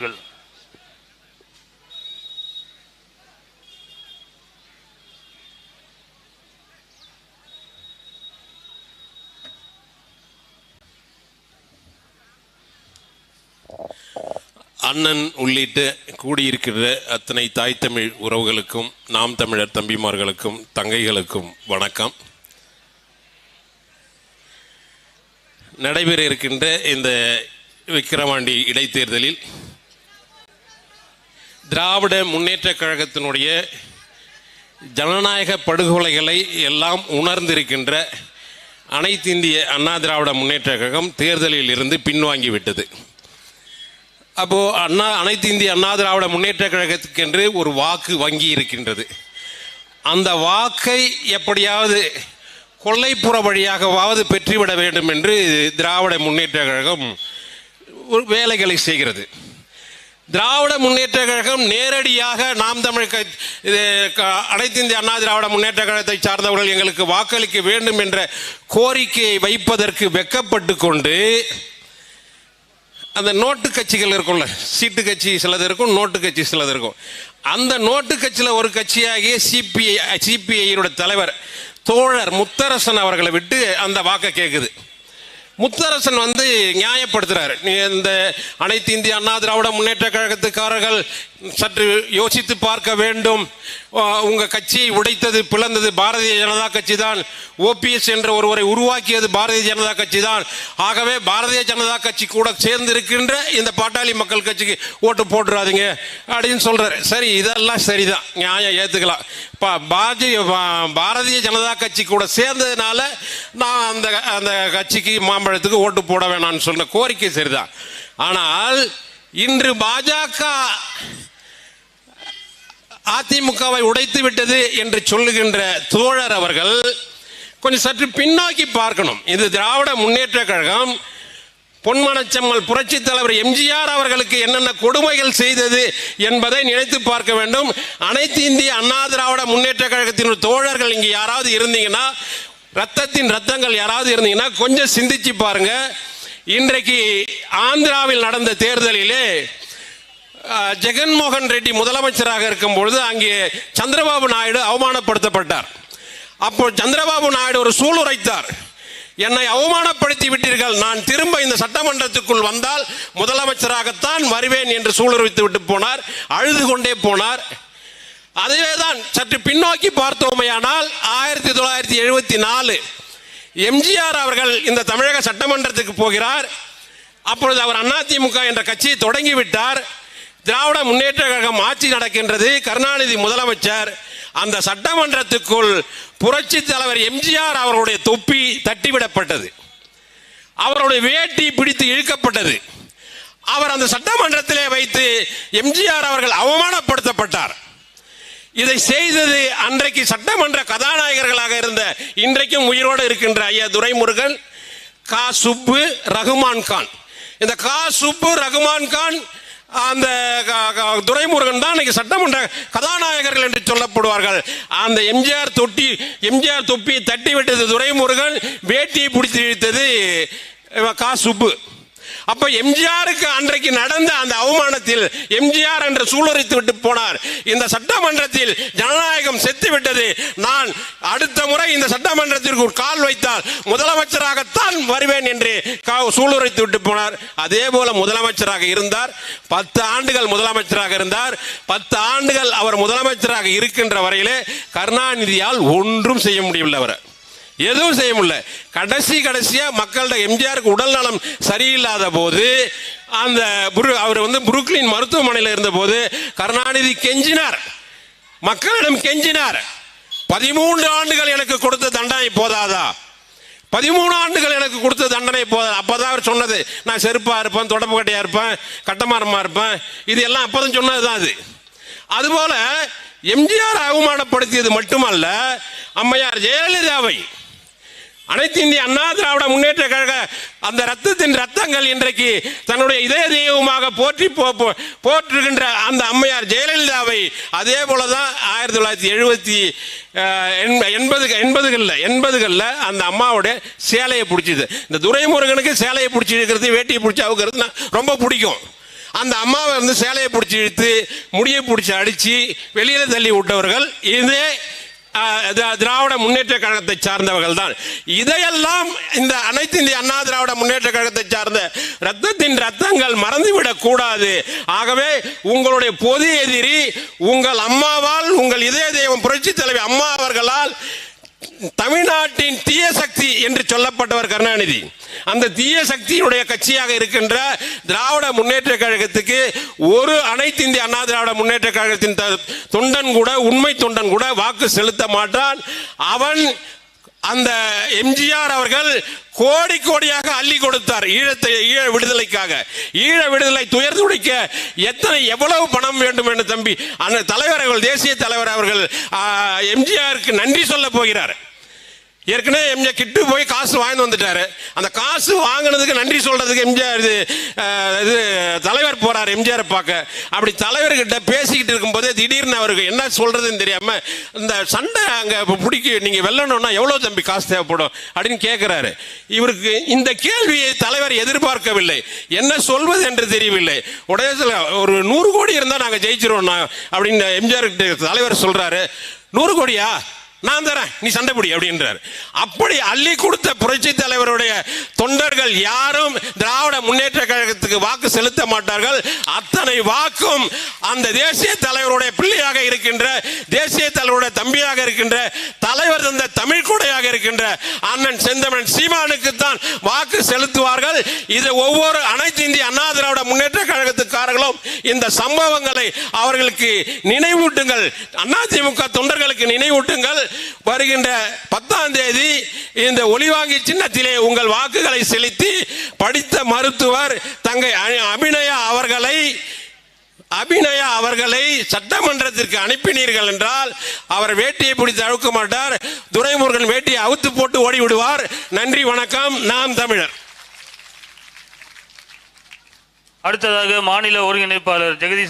அவர்கள். அண்ணன் உள்ளிட்ட கூடியிருக்கிற அத்தனை தாய் தமிழ் உறவுகளுக்கும் நாம் தமிழர் தம்பிமார்களுக்கும் தங்கைகளுக்கும் வணக்கம் நடைபெற இருக்கின்ற இந்த விக்கிரவாண்டி இடைத்தேர்தலில் திராவிட முன்னேற்றக் கழகத்தினுடைய ஜனநாயக படுகொலைகளை எல்லாம் உணர்ந்திருக்கின்ற அனைத்து இந்திய அண்ணா திராவிட முன்னேற்றக் கழகம் தேர்தலில் இருந்து பின்வாங்கிவிட்டது அப்போது அண்ணா அனைத்து இந்திய அண்ணா திராவிட முன்னேற்ற கழகத்துக்கென்று ஒரு வாக்கு வங்கி இருக்கின்றது. அந்த வாக்கை எப்படியாவது கொல்லைப்புற வழியாகவாவது பெற்றுவிட வேண்டும் என்று திராவிட முன்னேற்ற கழகம் வேலைகளை செய்கிறது. திராவிட முன்னேற்ற கழகம் நேரடியாக நாம் தமிழ் அனைத்து இந்திய அண்ணா திராவிட முன்னேற்ற கழகத்தை சார்ந்தவர்கள் எங்களுக்கு வாக்களிக்க வேண்டும் என்ற கோரிக்கையை வைப்பதற்கு வெக்கப்பட்டு கொண்டு அந்த நோட்டு கட்சிகள் இருக்கும்ல சீட்டு கட்சி சிலது இருக்கும் நோட்டு கட்சி சிலது இருக்கும். அந்த நோட்டு கட்சியில் ஒரு கட்சியாகிய சிபிஐ சிபிஐயோட தலைவர் தோழர் முத்தரசன் அவர்களை விட்டு அந்த வாக்கை கேட்குது முத்தரசன் வந்து நியாயப்படுத்துறாரு. நீ இந்த அனைத்து இந்திய அண்ணா திராவிட முன்னேற்ற கழகத்துக்காரர்கள் சற்று யோசித்து பார்க்க வேண்டும். உங்கள் உங்க கட்சியை உடைத்தது பிளந்தது பாரதிய ஜனதா கட்சி தான் ஓபிஎஸ் என்ற ஒருவரை உருவாக்கியது பாரதிய ஜனதா கட்சி தான் ஆகவே பாரதிய ஜனதா கட்சி கூட சேர்ந்து இருக்கின்ற இந்த பாட்டாளி மக்கள் கட்சிக்கு ஓட்டு போட்டுறாதீங்க அப்படின்னு சொல்றாரு. சரி இதெல்லாம் சரிதான். நியாயம் ஏத்துக்கலாம். பா- பாரதிய பாரதிய ஜனதா கட்சி கூட சேர்ந்ததுனால நான் அந்த அந்த கட்சிக்கு மாம்பழத்துக்கு ஓட்டு போட வேணாம்னு சொன்ன கோரிக்கை சரிதான். ஆனால் இன்று பாஜக அதிமுகவை உடைத்து விட்டது என்று சொல்லுகின்ற தோழர் அவர்கள் கொஞ்சம் சற்று பின்னோக்கி பார்க்கணும். இது திராவிட முன்னேற்ற கழகம். பொன்மனச்செம்மல் புரட்சி தலைவர் எம்ஜிஆர் அவர்களுக்கு என்னென்ன கொடுமைகள் செய்தது என்பதை நினைத்து பார்க்க வேண்டும். அனைத்து இந்திய அண்ணா திராவிட முன்னேற்ற கழகத்தின் தோழர்கள் இங்கே யாராவது இருந்தீங்கன்னா ரத்தத்தின் ரத்தங்கள் யாராவது இருந்தீங்கன்னா கொஞ்சம் சிந்திச்சு பாருங்க. இன்றைக்கு ஆந்திராவில் நடந்த தேர்தலிலே ஜெகன்மோகன் ரெட்டி முதலமைச்சராக இருக்கும் பொழுது அங்கே சந்திரபாபு நாயுடு அவமானப்படுத்தப்பட்டார். அப்போ சந்திரபாபு நாயுடு ஒரு சூளுரைத்தார் என்னை அவமானப்படுத்தி விட்டீர்கள். நான் திரும்ப இந்த சட்டமன்றத்துக்குள் வந்தால் முதலமைச்சராகத்தான் வருவேன் என்று சூளுரைத்து விட்டு போனார். அழுது கொண்டே போனார். அதுவே தான் சற்று பின்னோக்கி பார்த்தோமையானால் ஆயிரத்தி தொள்ளாயிரத்தி எழுபத்தி நாலு எம்ஜிஆர் அவர்கள் இந்த தமிழக சட்டமன்றத்துக்கு போகிறார். அப்பொழுது அவர் அதிமுக என்ற கட்சியை தொடங்கிவிட்டார். திராவிட முன்னேற்ற கழகம் ஆட்சி நடக்கின்றது. கருணாநிதி முதலமைச்சர் அந்த சட்டமன்றத்துக்குள் புரட்சி தலைவர் எம்ஜிஆர் அவருடைய தொப்பி தட்டிவிடப்பட்டது. அவருடைய வேட்டி பிடித்து இழுக்கப்பட்டது. அவர் அந்த சட்டமன்றத்திலே வைத்து எம்ஜிஆர் அவர்கள் அவமானப்படுத்தப்பட்டார். இதை செய்தது அன்றைக்கு சட்டமன்ற கதாநாயகர்களாக இருந்த இன்றைக்கும் உயிரோடு இருக்கின்ற ஐயா துரைமுருகன் கா. சுப்பு ரகுமான் கான். இந்த கா. சுப்பு ரகுமான் கான் அந்த க- துரைமுருகன் தான் இன்னைக்கு சட்டமன்ற கதாநாயகர்கள் என்று சொல்லப்படுவார்கள். அந்த எம்ஜிஆர் தொட்டி எம்ஜிஆர் தொப்பியை தட்டி விட்டது துரைமுருகன் வேட்டியை பிடிச்சி இழுத்தது கா. சுப்பு. அப்ப எம்ஜிஆருக்கு அன்றைக்கு நடந்த அந்த அவமானத்தில் எம்ஜிஆர் என்று சூளுரைத்து விட்டு போனார். இந்த சட்டமன்றத்தில் ஜனநாயகம் செத்து விட்டது. நான் அடுத்த முறை இந்த சட்டமன்றத்திற்கு ஒரு கால் வைத்தால் முதலமைச்சராகத்தான் வருவேன் என்று கா- சூளுரைத்து விட்டு போனார். அதே போல முதலமைச்சராக இருந்தார். பத்து ஆண்டுகள் முதலமைச்சராக இருந்தார். பத்து ஆண்டுகள் அவர் முதலமைச்சராக இருக்கின்ற வரையிலே கருணாநிதியால் ஒன்றும் செய்ய முடியவில்லை அவரை. எதுவும் செய்ய முடியல. கடைசி கடைசியாக மக்கள்கிட்ட எம்ஜிஆருக்கு உடல் நலம் சரியில்லாத போது அந்த புரு- அவர் வந்து புருக்லின் மருத்துவமனையில் இருந்தபோது கருணாநிதி கெஞ்சினார். மக்களிடம் கெஞ்சினார். பதிமூன்று ஆண்டுகள் எனக்கு கொடுத்த தண்டனை போதாதா? பதிமூணு ஆண்டுகள் எனக்கு கொடுத்த தண்டனை போதா அப்போதான் அவர் சொன்னது நான் செருப்பாக இருப்பேன் தொடப்பு கட்டையாக இருப்பேன் கட்டமாரமாக இருப்பேன். இது எல்லாம் அப்பதான் சொன்னதுதான் அது. அதுபோல் எம்ஜிஆர் அவமானப்படுத்தியது மட்டுமல்ல அம்மையார் ஜெயலலிதாவை அனைத்து இந்திய அண்ணா திராவிட முன்னேற்ற கழக அந்த ரத்தத்தின் ரத்தங்கள் இன்றைக்கு தன்னுடைய இதய தெய்வமாக போற்றி போ- போற்றுகின்ற அந்த அம்மையார் ஜெயலலிதாவை அதே போலதான் ஆயிரத்தி தொள்ளாயிரத்தி எழுபத்தி எண்பது எண்பதுகளில் எண்பதுகளில் அந்த அம்மாவுடைய சேலையை பிடிச்சிது. இந்த துரைமுருகனுக்கு சேலையை பிடிச்சி இருக்கிறது வேட்டியை பிடிச்சி அவுக்கிறது ரொம்ப பிடிக்கும். அந்த அம்மாவை வந்து சேலையை பிடிச்சி இழுத்து முடியை பிடிச்சி அடித்து வெளியில் தள்ளி விட்டவர்கள் இதே திராவிட முன்னேற்ற கழகத்தை சார்ந்தவர்கள் தான் இதையெல்லாம் இந்த அனைத்து இந்திய அண்ணா திராவிட முன்னேற்ற கழகத்தை சார்ந்த ரத்தத்தின் ரத்தங்கள் மறந்துவிடக் கூடாது. ஆகவே உங்களுடைய பொது எதிரி உங்கள் அம்மாவால் உங்கள் இதய தெய்வம் புரட்சி தலைவி அம்மா அவர்களால் தமிழ்நாட்டின் தீய சக்தி என்று சொல்லப்பட்டவர் கருணாநிதி. அந்த தீய சக்தியினுடைய கட்சியாக இருக்கின்ற திராவிட முன்னேற்ற கழகத்துக்கு ஒரு அனைத்து இந்திய அண்ணா திராவிட முன்னேற்ற கழகத்தின் த- தொண்டன் கூட உண்மை தொண்டன் கூட வாக்கு செலுத்த மாட்டான். அவன் அந்த எம்ஜிஆர் அவர்கள் கோடி கோடியாக அள்ளி கொடுத்தார் ஈழத்தை ஈழ விடுதலைக்காக. ஈழ விடுதலை துயர் துடிக்க எத்தனை எவ்வளவு பணம் வேண்டும் என்று தம்பி அந்த தலைவர் அவர்கள் தேசிய தலைவர் அவர்கள் எம்ஜிஆருக்கு நன்றி சொல்ல போகிறார். ஏற்கனவே எம்ஜிஆர் கிட்டு போய் காசு வாங்கிட்டு வந்துட்டாரு. அந்த காசு வாங்கினதுக்கு நன்றி சொல்றதுக்கு எம்ஜிஆர் இது இது தலைவர் போறார் எம்ஜிஆர் பார்க்க. அப்படி தலைவர்கிட்ட பேசிக்கிட்டு இருக்கும்போதே திடீர்னு அவருக்கு என்ன சொல்றதுன்னு தெரியாம இந்த சண்டை அங்க பிடிக்க நீங்க வெல்லணும்னா எவ்வளவு தம்பி காசு தேவைப்படும் அப்படின்னு கேட்கிறாரு இவருக்கு இந்த கேள்வியை தலைவர் எதிர்பார்க்கவில்லை. என்ன சொல்வது என்று தெரியவில்லை. உடனே ஒரு நூறு கோடி இருந்தா நாங்க ஜெயிச்சிருவோம் அப்படின்னு எம்ஜிஆர் தலைவர் சொல்றாரு. நூறு கோடியா? நான் தரேன் நீ சண்டை பிடி அப்படின்றார். அப்படி அள்ளி கொடுத்த புரட்சி தலைவருடைய தொண்டர்கள் யாரும் திராவிட முன்னேற்ற கழகத்துக்கு வாக்கு செலுத்த மாட்டார்கள். அத்தனை வாக்கும் அந்த தேசிய தலைவருடைய பிள்ளையாக இருக்கின்ற தேசிய தலைவருடைய தம்பியாக இருக்கின்ற தலைவர் தந்த தமிழ்கூடையாக இருக்கின்ற அண்ணன் செந்தமன் சீமானுக்கு தான் வாக்கு செலுத்துவார்கள். இது ஒவ்வொரு அனைத்து இந்திய அண்ணா திராவிட முன்னேற்ற கழகத்துக்காரர்களும் இந்த சம்பவங்களை அவர்களுக்கு நினைவூட்டுங்கள். அதிமுக தொண்டர்களுக்கு நினைவூட்டுங்கள். வருகின்ற பத்தாம் தேதி இந்த ஒளிவாங்கி சின்னத்திலே உங்கள் வாக்குகளை செலுத்தி படித்த மருத்துவர் தங்கை அபிநயா அவர்களை அபிநயா அவர்களை சட்டமன்றத்திற்கு அனுப்பினீர்கள் என்றால் அவர் வேட்டியை பிடித்து அழுக்க மாட்டார். துரைமுருகன் வேட்டியை அவுத்து போட்டு ஓடி விடுவார் நன்றி வணக்கம். நாம் தமிழர். அடுத்ததாக மாநில ஒருங்கிணைப்பாளர் ஜெகதீஷ்